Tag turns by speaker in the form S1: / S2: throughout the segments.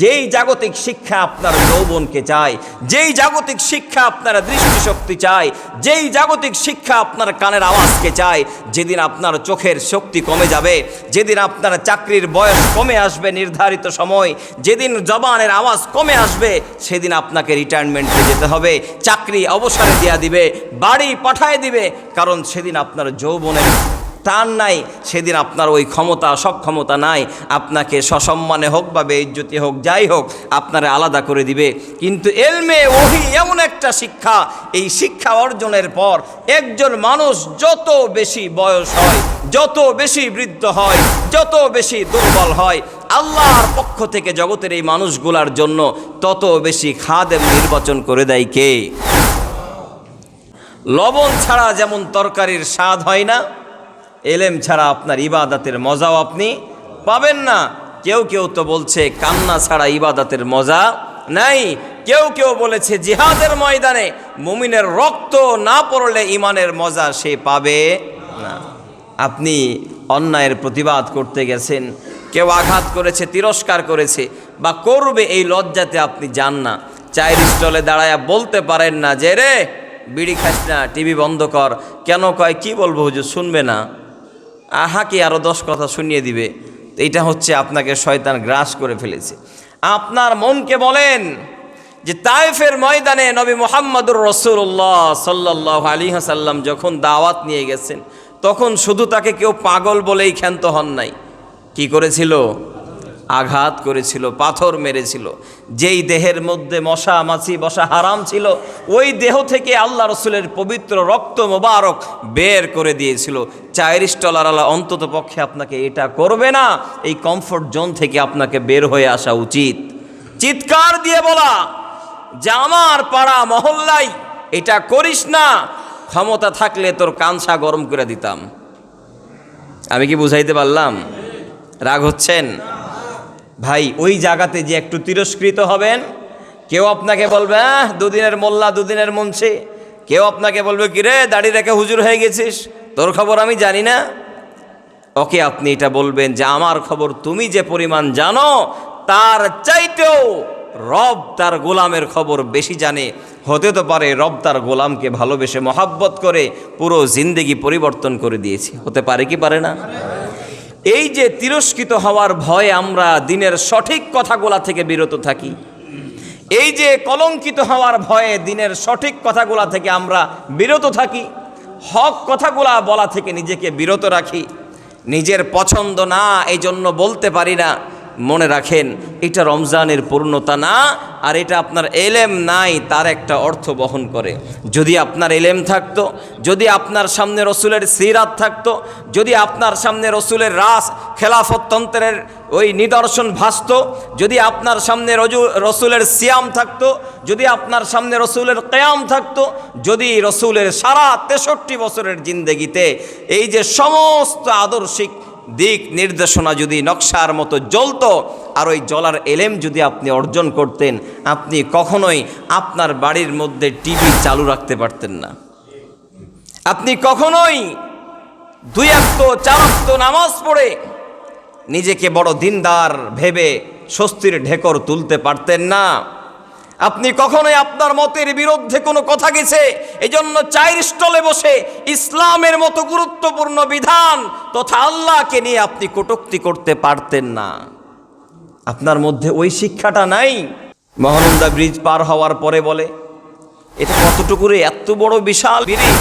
S1: যেই জাগতিক শিক্ষা আপনার যৌবনকে চায়, যেই জাগতিক শিক্ষা আপনার দৃষ্টিশক্তি চায়, যেই জাগতিক শিক্ষা আপনার কানের আওয়াজকে চায়, যেদিন আপনার চোখের শক্তি কমে যাবে, যেদিন আপনার চাকরির বয়স কমে আসবে নির্ধারিত সময়, যেদিন জবানের আওয়াজ কমে আসবে, সেদিন আপনাকে রিটায়ারমেন্টে যেতে হবে, চাকরি অবসরে দেওয়া দিবে, বাড়ি পাঠায় দিবে, কারণ সেদিন আপনার যৌবনের টান নাই, সেদিন আপনার ওই ক্ষমতা সক্ষমতা নাই। আপনাকে সসম্মানে হোক বা বেইজ্জতি হোক, যাই হোক, আপনারা আলাদা করে দিবে। কিন্তু এলমে ওহি এমন একটা শিক্ষা, এই শিক্ষা অর্জনের পর একজন মানুষ যত বেশি বয়স হয়, যত বেশি বৃদ্ধ হয়, যত বেশি দুর্বল হয়, আল্লাহর পক্ষ থেকে জগতের এই মানুষগুলার জন্য তত বেশি খাদেম নির্বাচন করে দেয় কে? লবণ ছাড়া যেমন তরকারির স্বাদ হয় না এলেম ছাড়া আপনার ইবাদাতের মজাও আপনি পাবেন না। কেউ কেউ তো বলছে, কান্না ছাড়া ইবাদাতের মজা নাই। কেউ কেউ বলেছে, জিহাদের ময়দানে মুমিনের রক্ত না পড়লে ইমানের মজা সে পাবে না। আপনি অন্যায়ের প্রতিবাদ করতে গেছেন, কেউ আঘাত করেছে, তিরস্কার করেছে, বা করবে এই লজ্জাতে আপনি যান না। চায়ের স্টলে দাঁড়ায়া বলতে পারেন না যে, রে, বিড়ি খাস না, টিভি বন্ধ কর। কেন কয়, কি বলব হুজুর, শুনবে না। আহা কি আরও দশ কথা শুনিয়ে দিবে। এটা হচ্ছে আপনাকে শয়তান গ্রাস করে ফেলেছে। আপনার মনকে বলেন যে তাইফের ময়দানে নবী মোহাম্মদুর রসুল্লাহ সাল্লাহ আলী হাসাল্লাম যখন দাওয়াত নিয়ে গেছেন, তখন শুধু তাকে কেউ পাগল বলেই ক্ষান্ত হন নাই। কি করেছিল? আঘাত করেছিল, পাথর মেরেছিল। যেই দেহের মধ্যে মশা, মাছি, বসা হারাম ছিল, ওই দেহ থেকে আল্লাহ রসুলের পবিত্র রক্ত মোবারক বের করে দিয়েছিল। চায়ের স্টলার আলা অন্তত পক্ষে আপনাকে এটা করবে না, এই কমফোর্ট জোন থেকে আপনাকে বের হয়ে আসা উচিত। চিৎকার দিয়ে বলা, যে আমার পাড়া মহল্লাই এটা করিস না, ক্ষমতা থাকলে তোর কানসা গরম করে দিতাম। আমি কি বুঝাইতে পারলাম? রাগ হচ্ছেন? ভাই, ওই জায়গাতে যে একটু তিরস্কৃত হবেন, কেউ আপনাকে বলবে, আহ, দুদিনের মোল্লা, দুদিনের মুন্সি। কেউ আপনাকে বলবে কি রে দাড়ি রেখে হুজুর হয়ে গেছিস? তোর খবর আমি জানি না। ওকে আপনি এটা বলবেন যে, আমার খবর তুমি যে পরিমাণ জানো, তার চাইতেও রব তার গোলামের খবর বেশি জানে। হতে তো পারে রব তার গোলামকে ভালোবেসে মহাব্বত করে পুরো জিন্দেগি পরিবর্তন করে দিয়েছে। হতে পারে কি পারে না? এই যে তিরস্কৃত হওয়ার ভয়ে আমরা দিনের সঠিক কথাগুলা থেকে বিরত থাকি। এই যে কলঙ্কিত হওয়ার ভয়ে দিনের সঠিক কথাগুলা থেকে আমরা বিরত থাকি। হক কথাগুলা বলা থেকে নিজেকে বিরত রাখি। নিজের পছন্দ না এই জন্য বলতে পারি না। মনে রাখেন, এটা রমজানের পূর্ণতা না, আর এটা আপনার এলেম নাই, তার একটা অর্থ বহন করে। যদি আপনার এলেম থাকতো, যদি আপনার সামনে রসুলের সিরাত থাকতো, যদি আপনার সামনে রসুলের রাস খেলাফতন্ত্রের ওই নিদর্শন ভাসত, যদি আপনার সামনে রজু, রসুলের সিয়াম থাকতো, যদি আপনার সামনে রসুলের কেয়াম থাকতো, যদি রসুলের সারা তেষট্টি বছরের জিন্দেগিতে এই যে সমস্ত আদর্শিক দিক নির্দেশনা যদি নকশার মতো জ্বলতো, আর ওই জলার এলেম যদি আপনি অর্জন করতেন, আপনি কখনোই আপনার বাড়ির মধ্যে টিভি চালু রাখতে পারতেন না। আপনি কখনোই দুই আক্ত চার আক্ত নামাজ পড়ে নিজেকে বড় দিনদার ভেবে স্বস্তির ঢেকর তুলতে পারতেন না। আপনি কখনোই আপনার মতের বিরুদ্ধে কোনো কথা গেছে? এজন্য চায়ের স্টলে বসে ইসলামের মতো গুরুত্বপূর্ণ বিধান তথা আল্লাহকে নিয়ে আপনি কটুক্তি করতে পারতেন না। আপনার মধ্যে ওই শিক্ষাটা নাই? মহানন্দা ব্রিজ পার হওয়ার পরে বলে, এটা কতটুকু এত বড় বিশাল ব্রিজ।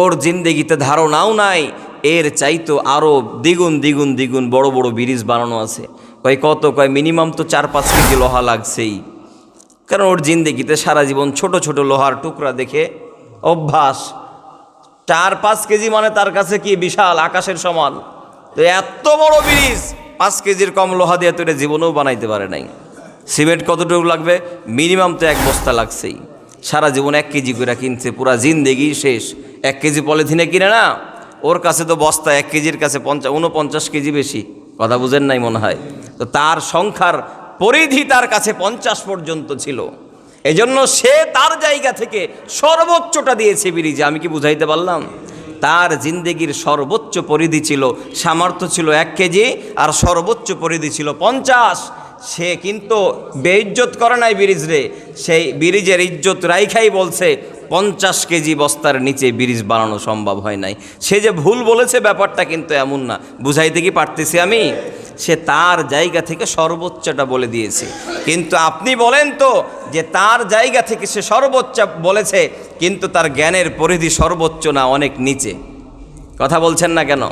S1: ওর জিন্দেগিতে ধারণাও নাই। এর চাইতো আরও দ্বিগুণ দ্বিগুণ দ্বিগুণ বড় বড় ব্রিজ বানানো আছে। কয় কত? কয় মিনিমাম তো চার পাঁচ কেজি লোহা লাগছেই। কারণ ওর জিন্দেগিতে সারা জীবন ছোট ছোট লোহার টুকরা দেখে অভ্যাস। চার পাঁচ কেজি মানে তার কাছে কি বিশাল আকাশের সমান? তো এত বড় ব্রিজ, পাঁচ কেজির কম লোহা দিয়ে তো এটা জীবনেও বানাইতে পারে নাই। সিমেন্ট কতটুকু লাগবে? মিনিমাম তো এক বস্তা লাগছেই। সারা জীবন এক কেজি করে কিনছে, পুরা জিন্দেগি শেষ। এক কেজি পলিথিনে কিনে না? ওর কাছে তো বস্তা, এক কেজির কাছে পঞ্চাশ উনপঞ্চাশ কেজি বেশি। কথা বুঝেন নাই মনে হয়। তো তার সংখ্যার পরিধি তার কাছে পঞ্চাশ পর্যন্ত ছিল। এজন্য সে তার জায়গা থেকে সর্বোচ্চটা দিয়েছে বিরিজে। আমি কি বুঝাইতে পারলাম? তার জিন্দেগির সর্বোচ্চ পরিধি ছিল, সামর্থ্য ছিল এক কেজি আর সর্বোচ্চ পরিধি ছিল পঞ্চাশ। সে কিন্তু বেইজ্জত করে নাই ব্রিজ রে। সেই ব্রিজের ইজ্জত রাইখাই বলছে, পঞ্চাশ কেজি বস্তার নিচে ব্রিজ বানানো সম্ভব হয় নাই। সে যে ভুল বলেছে ব্যাপারটা কিন্তু এমন না। বুঝাইতে কি পারতেছি আমি? সে তার জায়গা থেকে সর্বোচ্চটা বলে দিয়েছে। কিন্তু আপনি বলেন তো যে তার জায়গা থেকে সে সর্বোচ্চ বলেছে, কিন্তু তার জ্ঞানের পরিধি সর্বোচ্চ না অনেক নিচে। কথা বলছেন না কেন?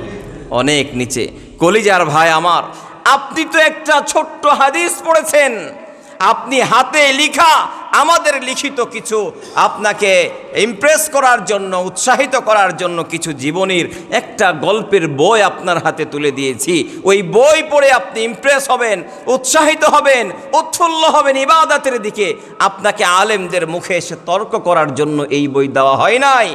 S1: অনেক নিচে। কলিজার ভাই আমার, আপনি তো একটা ছোট্ট হাদিস পড়েছেন। আপনি হাতে লিখা আমাদের লিখিত কিছু, আপনাকে ইমপ্রেস করার জন্য, উৎসাহিত করার জন্য কিছু জীবনীর একটা গল্পের বই আপনার হাতে তুলে দিয়েছি। ওই বই পড়ে আপনি ইমপ্রেস হবেন, উৎসাহিত হবেন, উৎফুল্ল হবেন ইবাদাতের দিকে। আপনাকে আলেমদের মুখে এসে তর্ক করার জন্য এই বই দেওয়া হয় নাই।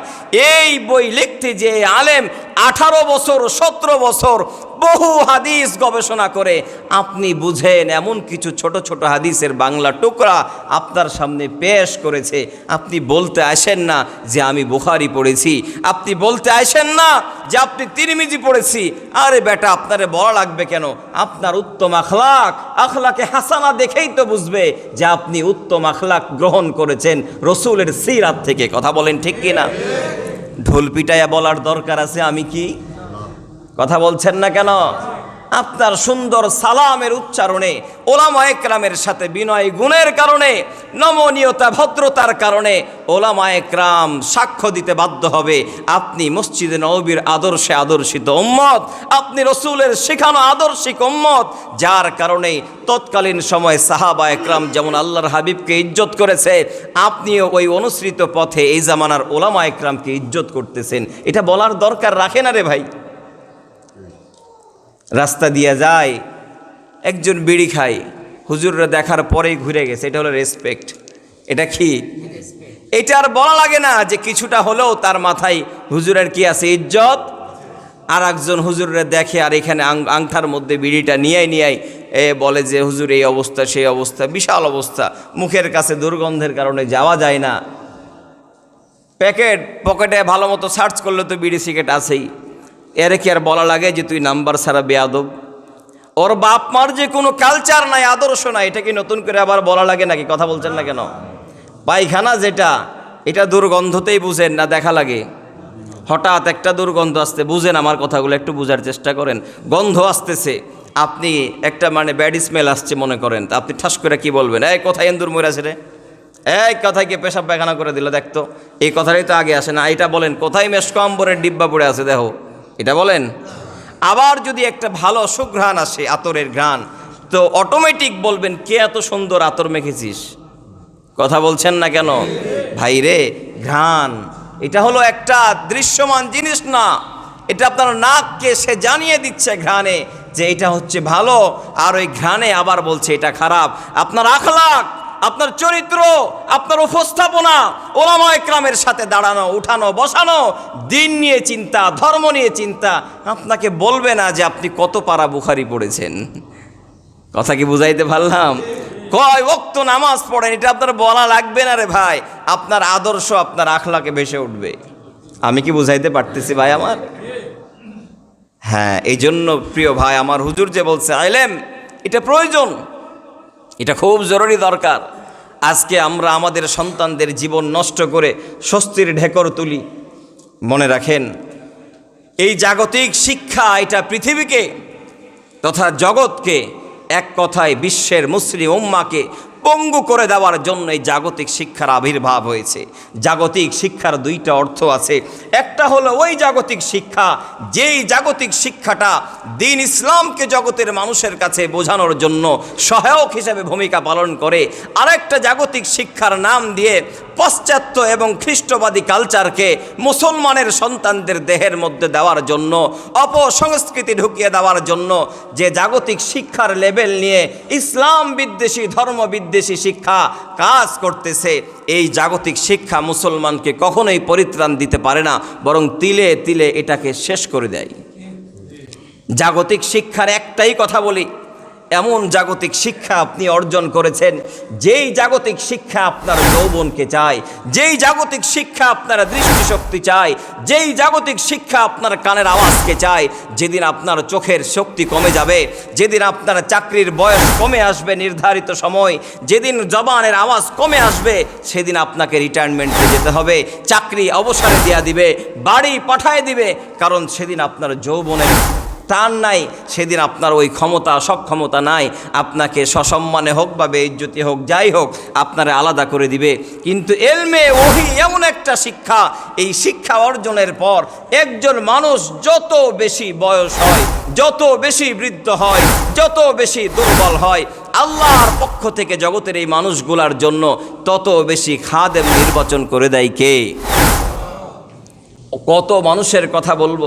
S1: এই বই লিখতে যে আলেম আঠারো বছর, সতেরো বছর বহু হাদিস গবেষণা করে আপনি বুঝেন এমন কিছু ছোট ছোট হাদিসের বাংলা টুকরা আপনার সামনে পেশ করেছে। আপনি বলতে আসেন না যে আমি বুখারি পড়েছি। আপনি বলতে আসেন না যে আপনি তিরমিজি পড়েছি। আরে বেটা, আপনারে বলা লাগবে কেন? আপনার উত্তম আখলাক। আখলাকে হাসানা দেখেই তো বুঝবে যে আপনি উত্তম আখলাক গ্রহণ করেছেন। রসুলের সিরাত থেকে কথা বলেন ঠিক কিনা? ঢোল পিটাইয়া বলার দরকার আছে আমি কি? কথা বলছেন না কেন? আপনার সুন্দর সালামের উচ্চারণে ওলামা একরামের সাথে বিনয় গুণের কারণে, নমনীয়তা, ভদ্রতার কারণে ওলামা একরাম সাক্ষ্য দিতে বাধ্য হবে। আপনি মসজিদে নবীর আদর্শে আদর্শিত উম্মত, আপনি রসুলের শেখানো আদর্শিক উম্মত, যার কারণে তৎকালীন সময় সাহাবা একরাম যেমন আল্লাহর হাবিবকে ইজ্জত করেছে, আপনিও ওই অনুসৃত পথে এই জামানার ওলামা একরামকে ইজ্জত করতেছেন। এটা বলার দরকার রাখে না রে ভাই। রাস্তা দিয়ে যায়, একজন বিড়ি খায়, হুজুররা দেখার পরেই ঘুরে গেছে। এটা হলো রেসপেক্ট এটা কি? এটা আর বলা লাগে না যে কিছুটা হলেও তার মাথায় হুজুরের কি আছে? ইজ্জত। আর একজন হুজুররা দেখে আর এখানে আংঠার মধ্যে বিড়িটা নিয়ে নিয়ে এ বলে যে, হুজুর, এই অবস্থা, সেই অবস্থা, বিশাল অবস্থা। মুখের কাছে দুর্গন্ধের কারণে যাওয়া যায় না। প্যাকেট পকেটে ভালো মতো সার্চ করলে তো বিড়ি সিগারেট আছেই। এর কি আর বলা লাগে যে তুই নাম্বার ছাড়া বেয়াদব? ওর বাপ মার যে কোনো কালচার নাই, আদর্শ নাই, এটা কি নতুন করে আবার বলা লাগে নাকি? কথা বলছেন না কেন? পায়খানা যেটা, এটা দুর্গন্ধতেই বুঝেন না, দেখা লাগে। হঠাৎ একটা দুর্গন্ধ আসতে বুঝেন আমার কথাগুলো, একটু বোঝার চেষ্টা করেন। গন্ধ আসতেছে, আপনি একটা মানে ব্যাড স্মেল আসছে মনে করেন, তা আপনি ঠাস করে কি বলবেন? এই কোথায় এন্দুর মরে রে। এই কথায় গিয়ে পেশাব পায়খানা করে দিল দেখতো এই কথাটাই তো আগে আসে না, এটা বলেন, কোথায় মেসকম্বরের ডিব্বা পড়ে আছে, দেখো। এটা বলেন? আবার যদি একটা ভালো সুঘ্রাণ আসে আতরের ঘ্রাণ, তো অটোমেটিক বলবেন, কে এত সুন্দর আতর মেখেছিস? কথা বলছেন না কেন? ভাই রে, ঘ্রাণ, এটা হলো একটা দৃশ্যমান জিনিস না। এটা আপনার নাককে, সে জানিয়ে দিচ্ছে ঘ্রাণে যে এটা হচ্ছে ভালো, আর ওই ঘ্রাণে আবার বলছে এটা খারাপ। আপনার আখলাক আপনার চরিত্র, আপনার উপস্থাপনা, ওলামা একরামের সাথে দাঁড়ানো, উঠানো, বসানো, দিন নিয়ে চিন্তা, ধর্ম নিয়ে চিন্তা, আপনাকে বলবে না যে আপনি কত পারা বুখারি পড়েছেন। কথা কি বুঝাইতে পারলাম? কয় ওক্ত নামাজ পড়েন, এটা আপনার বলা লাগবে না রে ভাই। আপনার আদর্শ, আপনার আখলাকে ভেসে উঠবে। আমি কি বুঝাইতে পারতেছি ভাই আমার? হ্যাঁ এই জন্য প্রিয় ভাই, আমার হুজুর যে বলছে, আইলেম, এটা প্রয়োজন। এটা খুব জরুরি দরকার। আজকে আমরা আমাদের সন্তানদের জীবন নষ্ট করে স্বস্তির ঢেকর তুলি। মনে রাখেন, এই জাগতিক শিক্ষা এটা পৃথিবীকে তথা জগৎকে এক কথায় বিশ্বের মুসলিম উম্মাকে পঙ্গু করে দেওয়ার জন্য এই জাগতিক শিক্ষার আবির্ভাব হয়েছে। জাগতিক শিক্ষার দুইটা অর্থ আছে একটা হলো ওই জাগতিক শিক্ষা, যেই জাগতিক শিক্ষাটা দিন ইসলামকে জগতের মানুষের কাছে বোঝানোর জন্য সহায়ক হিসেবে ভূমিকা পালন করে, আরেকটা জাগতিক শিক্ষার নাম দিয়ে পাশ্চাত্য এবং খ্রিস্টবাদী কালচারকে মুসলমানের সন্তানদের দেহের মধ্যে দেওয়ার জন্য, অপসংস্কৃতি ঢুকিয়ে দেওয়ার জন্য যে জাগতিক শিক্ষার লেভেল নিয়ে ইসলাম বিদ্বেষী, ধর্ম বিদ্বেষী শিক্ষা কাজ করতেছে, এই জাগতিক শিক্ষা মুসলমানকে কখনোই পরিত্রাণ দিতে পারে না। বরং তিলে তিলে এটাকে শেষ করে দেয়। জাগতিক শিক্ষার একটাই কথা বলি এমন জাগতিক শিক্ষা আপনি অর্জন করেছেন, যেই জাগতিক শিক্ষা আপনার যৌবনকে চায়, যেই জাগতিক শিক্ষা আপনার দৃষ্টিশক্তি চায়, যেই জাগতিক শিক্ষা আপনার কানের আওয়াজকে চায়, যেদিন আপনার চোখের শক্তি কমে যাবে, যেদিন আপনার চাকরির বয়স কমে আসবে নির্ধারিত সময়, যেদিন জবানের আওয়াজ কমে আসবে, সেদিন আপনাকে রিটায়ারমেন্টে যেতে হবে, চাকরি অবসরে দেওয়া দিবে, বাড়ি পাঠায় দিবে, কারণ সেদিন আপনার যৌবনের টান নাই, সেদিন আপনার ওই ক্ষমতা সক্ষমতা নাই। আপনাকে সসম্মানে হোক বা বেইজ্জতি হোক, যাই হোক, আপনারা আলাদা করে দিবে। কিন্তু এলমে ওহি এমন একটা শিক্ষা, এই শিক্ষা অর্জনের পর একজন মানুষ যত বেশি বয়স হয়, যত বেশি বৃদ্ধ হয়, যত বেশি দুর্বল হয়, আল্লাহর পক্ষ থেকে জগতের এই মানুষগুলার জন্য তত বেশি খাদেম নির্বাচন করে দেয় কে? কত মানুষের কথা বলব?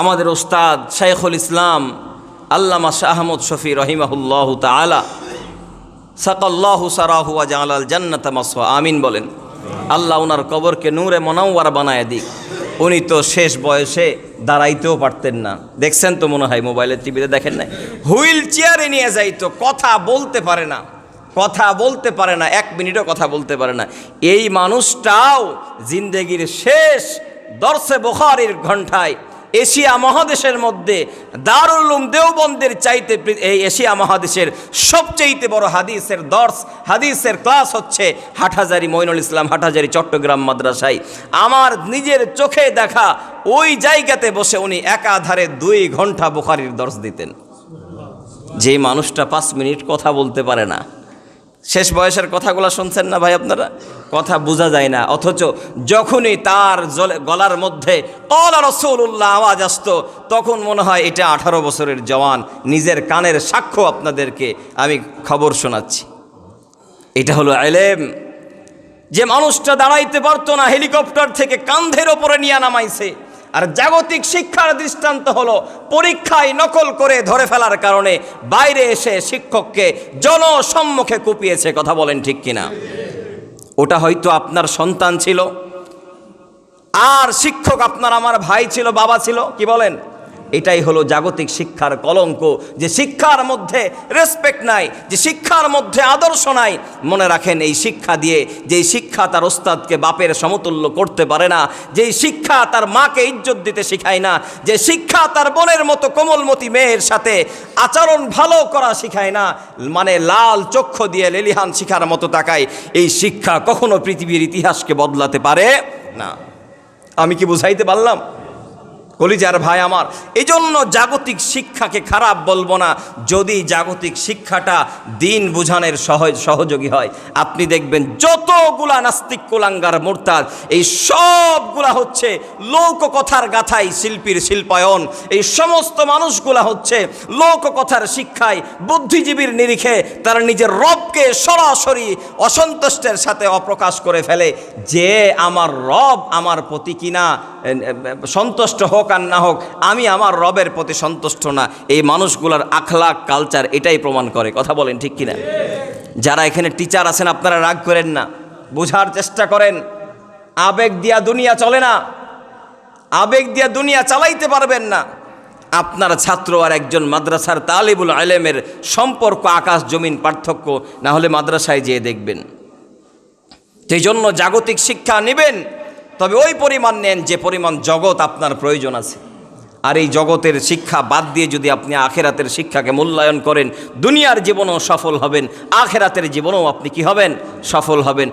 S1: আমাদের ওস্তাদ শাইখুল ইসলাম আল্লামা শাহ আহমদ শফি রহিমাহুল্লাহ তালা সাকাল্লাহু সারাহু আল জান্নাত মাসওয়া। আমিন বলেন, আল্লাহ ওনার কবরকে নূরে মনাওয়ার বানায় দিক। উনি তো শেষ বয়সে দাঁড়াইতেও পারতেন না। দেখছেন তো মনে হয় মোবাইলের টিভিতে দেখেন না হুইল চেয়ারে নিয়ে যাইতো, কথা বলতে পারে না। কথা বলতে পারে না, এক মিনিটও কথা বলতে পারে না। এই মানুষটাও জিন্দেগির শেষ দর্শে বোখারির ঘণ্টায় এশিয়া মহাদেশের মধ্যে দারুল দেওবন্দের চাইতে এই এশিয়া মহাদেশের সবচাইতে বড় হাদিসের দর্শ, হাদিসের ক্লাস হচ্ছে হাটহাজারি মইনুল ইসলাম হাটহাজারি চট্টগ্রাম মাদ্রাসায়। আমার নিজের চোখে দেখা ওই জায়গাতে বসে উনি একাধারে দুই ঘণ্টা বুখারির দর্শ দিতেন। যে মানুষটা পাঁচ মিনিট কথা বলতে পারে না। শেষ বয়সের কথাগুলো শুনছেন না ভাই আপনারা? কথা বোঝা যায় না। অথচ যখনই তার গলার মধ্যে কলা রসুল্লাহ আওয়াজ আসতো, তখন মনে হয় এটা আঠারো বছরের জওয়ান। নিজের কানের সাক্ষ্য আপনাদেরকে আমি খবর শোনাচ্ছি। এটা হলো এলেম। যে মানুষটা দাঁড়াইতে পারতো না, হেলিকপ্টার থেকে কান্ধের ওপরে নিয়ে নামাইছে আর জাগতিক শিক্ষার দৃষ্টান্ত হলো পরীক্ষায় নকল করে ধরে ফেলার কারণে বাইরে এসে শিক্ষককে জনসম্মুখে কুপিয়েছে, কথা বলেন ঠিক কিনা? ওটা হয়তো আপনার সন্তান ছিল, আর শিক্ষক আপনার আমার ভাই ছিল, বাবা ছিল, কি বলেন? এটাই হলো জাগতিক শিক্ষার কলঙ্ক, যে শিক্ষার মধ্যে রেসপেক্ট নাই, যে শিক্ষার মধ্যে আদর্শ নাই। মনে রাখেন এই শিক্ষা দিয়ে যেই শিক্ষা তার ওস্তাদকে বাপের সমতুল্য করতে পারে না, যেই শিক্ষা তার মাকে ইজ্জত দিতে শিখায় না, যে শিক্ষা তার বোনের মতো কোমলমতি মেয়ের সাথে আচরণ ভালো করা শিখায় না মানে লাল চক্ষু দিয়ে লেলিহান শিখার মতো তাকায়। এই শিক্ষা কখনো পৃথিবীর ইতিহাসকে বদলাতে পারে না। আমি কি বুঝাইতে পারলাম? কলিজার ভাই আমার এই জন্য জাগতিক শিক্ষাকে খারাপ বলব না, যদি জাগতিক শিক্ষাটা দিন বুঝানোর সহজ, সহযোগী হয়। আপনি দেখবেন যতগুলা নাস্তিক কুলাঙ্গার, মোরতাদ, এই সবগুলা হচ্ছে লোককথার গাথাই শিল্পীর শিল্পায়ন। এই সমস্ত মানুষগুলা হচ্ছে লোককথার শিক্ষায় বুদ্ধিজীবীর নিরিখে তারা নিজের রবকে সরাসরি অসন্তুষ্টের সাথে অপ্রকাশ করে ফেলে। যে আমার রব আমার প্রতি কিনা সন্তুষ্ট হোক আর না হোক, আমি আমার রবের প্রতি সন্তুষ্ট না। এই মানুষগুলার আখলাক কালচার এটাই প্রমাণ করে। কথা বলেন ঠিক কিনা? যারা এখানে টিচার আছেন, আপনারা রাগ করেন না। বোঝার চেষ্টা করেন। আবেগ দিয়া দুনিয়া চলে না। আবেগ দিয়া দুনিয়া চালাইতে পারবেন না। আপনার ছাত্র আর একজন মাদ্রাসার তালিবুল আলেমের সম্পর্ক, আকাশ, জমিন, পার্থক্য, না হলে মাদ্রাসায় যেয়ে দেখবেন। সেই জন্য জাগতিক শিক্ষা নেবেন। তবে ওই পরিমাণ নেন যে পরিমাণ জগৎ আপনার প্রয়োজন আছে। আর এই জগতের শিক্ষা বাদ দিয়ে যদি আপনি আখেরাতের শিক্ষাকে মূল্যায়ন করেন, দুনিয়ার জীবনও সফল হবেন, আখেরাতের জীবনও আপনি কি হবেন? সফল হবেন।